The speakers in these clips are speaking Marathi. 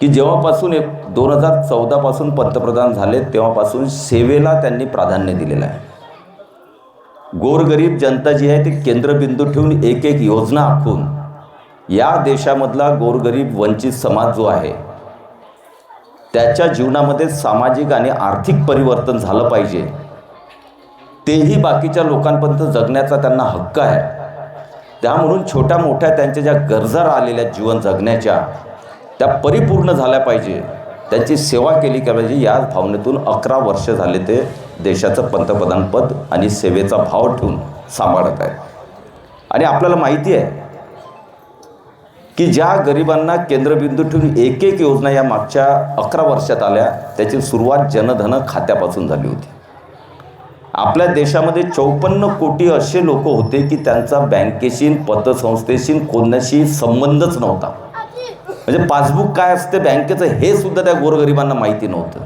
की जेव्हापासून एक दोन हजार चौदापासून पंतप्रधान झाले तेव्हापासून सेवेला त्यांनी प्राधान्य दिलेलं आहे. गोरगरीब जनता जी आहे ती केंद्रबिंदू ठेवून एक एक योजना आखून या देशामधला गोरगरीब वंचित समाज जो आहे त्याच्या जीवनामध्ये सामाजिक आणि आर्थिक परिवर्तन झालं पाहिजे. तेही बाकीच्या लोकांपर्यंत जगण्याचा त्यांना हक्क आहे. त्या म्हणून छोट्या मोठ्या त्यांच्या ज्या गरजा राहिलेल्या जीवन जगण्याच्या त्या परिपूर्ण झाल्या पाहिजे. त्यांची सेवा केली का पाहिजे या भावनेतून अकरा वर्ष झाले ते देशाचं पंतप्रधानपद आणि सेवेचा भाव ठेवून सांभाळत आहेत. आणि आपल्याला माहिती आहे की ज्या गरिबांना केंद्रबिंदू ठेवून एक एक योजना या मागच्या अकरा वर्षात आल्या त्याची सुरुवात जनधन खात्यापासून झाली होती. आपल्या देशामध्ये चौपन्न कोटी असे लोक होते की त्यांचा बँकेशी पतसंस्थेशी कोणाशी संबंधच नव्हता. म्हणजे पासबुक काय असते बँकेचं हे सुद्धा त्या गोरगरिबांना माहिती नव्हतं.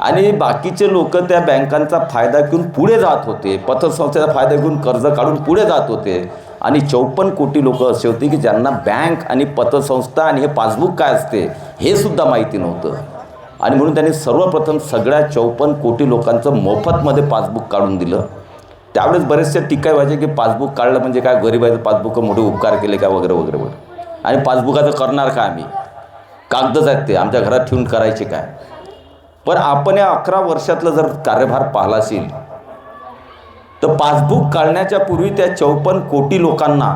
आणि बाकीचे लोक त्या बँकांचा फायदा घेऊन पुढे जात होते पतसंस्थेचा फायदा घेऊन कर्ज काढून पुढे जात होते. आणि चौपन्न कोटी लोक असे होते की ज्यांना बँक आणि पतसंस्था आणि हे पासबुक काय असते हे सुद्धा माहिती नव्हतं. आणि म्हणून त्यांनी सर्वप्रथम सगळ्या चौपन्न कोटी लोकांचं मोफतमध्ये पासबुक काढून दिलं. त्यावेळेस बरेचसे टीका व्हायचे की पासबुक काढलं म्हणजे काय गरिबाचं पासबुक मोठे उपकार केले काय वगैरे वगैरे वगैरे. आणि पासबुकाचं करणार काय आम्ही? कागदच आहेत ते आमच्या घरात ठेवून करायचे काय? पण आपण या अकरा वर्षातलं जर कार्यभार पाहिला असेल तर पासबुक काढण्याच्या पूर्वी त्या चौपन्न कोटी लोकांना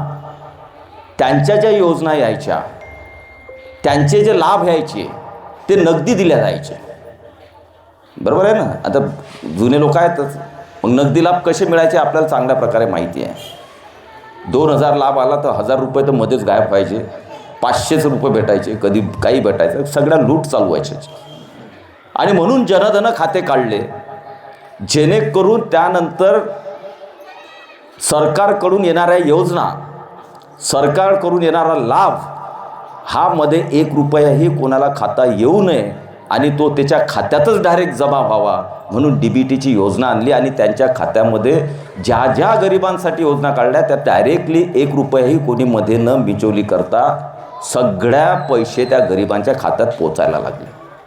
त्यांच्या ज्या योजना यायच्या त्यांचे जे लाभ यायचे ते नगदी दिल्या जायचे. बरोबर आहे ना? आता जुने लोक आहेतच. मग नगदी लाभ कसे मिळायचे आपल्याला चांगल्या प्रकारे माहिती आहे. दोन हजार लाभ आला तर हजार रुपये तर मध्येच गायब व्हायचे. पाचशेच रुपये भेटायचे कधी काही भेटायचं. सगळ्या लूट चालू व्हायच्या आणि म्हणून जनधन खाते काढले. जेणेकरून त्यानंतर सरकारकडून येणाऱ्या योजना सरकारकडून येणारा लाभ हा मध्ये एक रुपयाही कोणाला खाता येऊ नये. आणि तो त्याच्या खात्यातच डायरेक्ट जमा व्हावा म्हणून डी बी टीची योजना आणली आणि त्यांच्या खात्यामध्ये ज्या ज्या गरिबांसाठी योजना काढल्या त्या डायरेक्टली एक रुपयाही कोणी मध्ये न बिचोली करता सगळ्या पैसे त्या गरिबांच्या खात्यात पोचायला लागले.